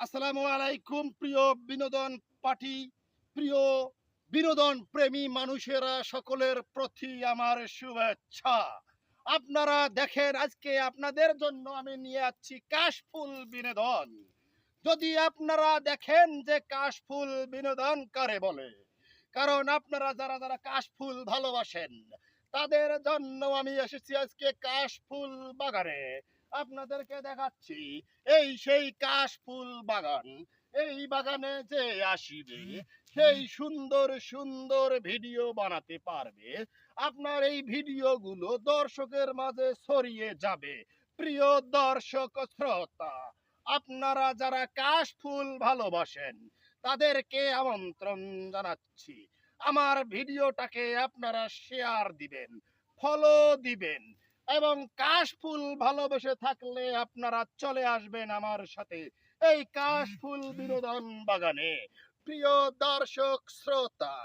আসসালামু আলাইকুম, প্রিয় বিনোদন পার্টি প্রিয় বিনোদন প্রেমী মানুষেরা, সকলের প্রতি আমার শুভেচ্ছা। আপনারা দেখেন, আজকে আপনাদের জন্য আমি নিয়ে যাচ্ছি কাশফুল বিনোদন। যদি আপনারা দেখেন যে কাশফুল বিনোদন করে বলে, কারণ আপনারা যারা যারা কাশফুল ভালোবাসেন, তাদের জন্য আমি এসেছি আজকে কাশফুল বাগানে। আপনাদেরকে দেখাচ্ছি। এই সেই কাশফুল বাগান, এই বাগানে যে আসিবে, সেই সুন্দর সুন্দর ভিডিও বানাতে পারবে। আপনার এই ভিডিওগুলো দর্শকের মাঝে ছড়িয়ে যাবে। প্রিয় দর্শক শ্রোতা, আপনারা যারা কাশফুল ভালোবাসেন, তাদেরকে আমন্ত্রণ জানাচ্ছি। আমার ভিডিওটাকে আপনারা শেয়ার দিবেন ফলো দিবেন। এবং কাশফুল ভালোবেসে থাকলে আপনারা চলে আসবেন আমার সাথে। এই কাশফুল বিনোদন বাগানে। প্রিয় দর্শক শ্রোতা